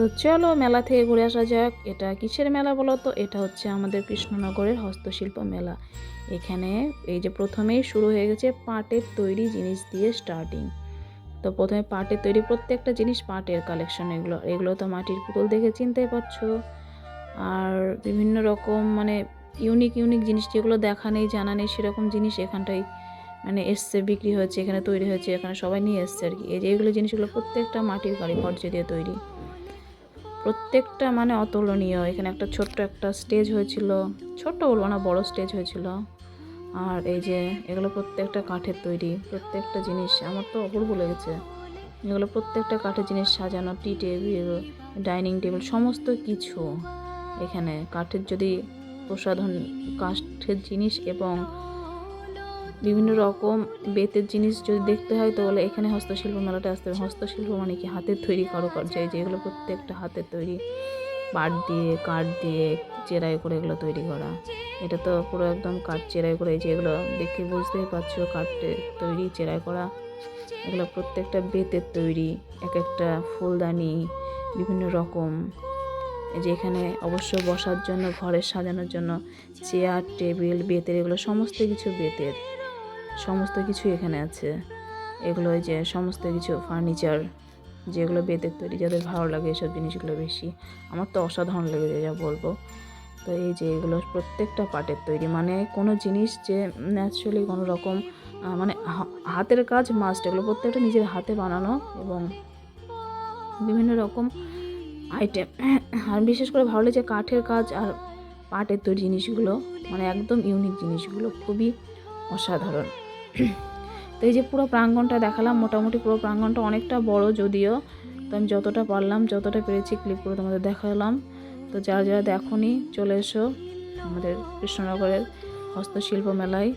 তো চলো মেলা থেকে ঘুরে আসা যাক, এটা কিসের মেলা বলো তো? এটা হচ্ছে আমাদের কৃষ্ণনগরের হস্তশিল্প মেলা। এখানে এই যে প্রথমেই শুরু হয়ে গেছে পাটের তৈরি জিনিস দিয়ে স্টার্টিং তো প্রথমে পাটের তৈরি প্রত্যেকটা জিনিস পাটের কালেকশন এগুলো এগুলো তো মাটির পুতুল দেখে চিনতেই পারছ। আর বিভিন্ন রকম মানে ইউনিক ইউনিক জিনিস যেগুলো দেখা নেই, জানা নেই, সেরকম জিনিস এখানটায় মানে এসছে, বিক্রি হচ্ছে এখানে তৈরি হয়েছে, এখানে সবাই নিয়ে এসছে আর কি। এই যে এগুলো জিনিসগুলো প্রত্যেকটা মাটির কারিকর্য দিয়ে তৈরি। প্রত্যেকটা মানে অতুলনীয়। এখানে একটা ছোট্ট একটা স্টেজ হয়েছিল। ছোট্ট বলব না, বড় স্টেজ হয়েছিল। আর এই যে, এগুলো প্রত্যেকটা কাঠের তৈরি, প্রত্যেকটা জিনিস। আমার তো অপূর্ব লেগেছে। এগুলো প্রত্যেকটা কাঠের জিনিস সাজানো টি টেবিল ডাইনিং টেবিল সমস্ত কিছু এখানে। কাঠের যদি প্রসাধন, কাঠের জিনিস এবং বিভিন্ন রকম বেতের জিনিস যদি দেখতে হয়, তো বলে এখানে হস্তশিল্প মেলাটা আসতে হবে। হস্তশিল্প মানে কি? হাতের তৈরি কারুকার্য। যেগুলো প্রত্যেকটা হাতের তৈরি। পাট দিয়ে, কাঠ দিয়ে চেরাই করে এগুলো তৈরি করা। এটা তো পুরো একদম কাঠ চেরাই করে এই যে দেখে বুঝতেই পারছ কাঠের তৈরি, চেরাই করা। এগুলো প্রত্যেকটা বেতের তৈরি এক একটা ফুলদানি, বিভিন্ন রকম। এই যে এখানে অবশ্য বসার জন্য ঘরে সাজানোর জন্য, চেয়ার, টেবিল, বেতের, এগুলো সমস্ত কিছু বেতের। সমস্ত কিছু এখানে আছে। এগুলো যে সমস্ত কিছু ফার্নিচার যেগুলো বেতের তৈরি, যাদের ভালো লাগে এসব জিনিসগুলো বেশি। আমার তো অসাধারণ লেগেছে যা বলব। তো এই যে এগুলো প্রত্যেকটা পাটের তৈরি মানে কোনো জিনিস যে ন্যাচারালি কোনো রকম মানে হাতের কাজ মাস্ট এগুলো প্রত্যেকটা নিজের হাতে বানানো এবং বিভিন্ন রকম আইটেম আর বিশেষ করে ভালো লেগেছে কাঠের কাজ আর পাটের তৈরি জিনিসগুলো মানে একদম ইউনিক জিনিসগুলো, খুবই অসাধারণ। তো এই যে পুরো প্রাঙ্গণটা দেখালাম, মোটামুটি পুরো প্রাঙ্গণটা অনেকটা বড় যদিও। তো আমি যতটা পারলাম, যতটা পেরেছি ক্লিপ করে তোমাদের দেখালাম। তো যারা যারা দেখোনি, চলে এসো আমাদের কৃষ্ণনগরের হস্তশিল্প মেলায়,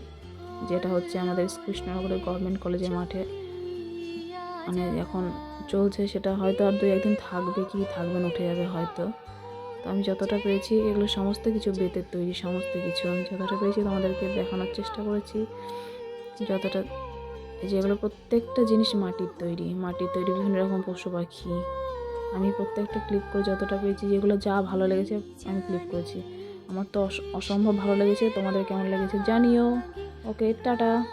যেটা হচ্ছে আমাদের কৃষ্ণনগরের গভর্নমেন্ট কলেজের মাঠে। মানে এখন চলছে, সেটা হয়তো আর দু একদিন থাকবে কি, থাকবে না, উঠে যাবে হয়তো। তো আমি যতটা পেরেছি, এগুলো সমস্ত কিছু বেতের তৈরি, সমস্ত কিছু আমি যতটা পেরেছি তোমাদেরকে দেখানোর চেষ্টা করেছি। যতটা যেগুলো প্রত্যেকটা জিনিস মাটির তৈরি মাটির তৈরি বিভিন্ন রকম পশু পাখি। আমি প্রত্যেকটা ক্লিক করে যতটা পেয়েছি, যেগুলো যা ভালো লেগেছে আমি ক্লিক করেছি। আমার তো অস- অসম্ভব ভালো লেগেছে, তোমাদের কেমন লেগেছে জানিও। Okay tata.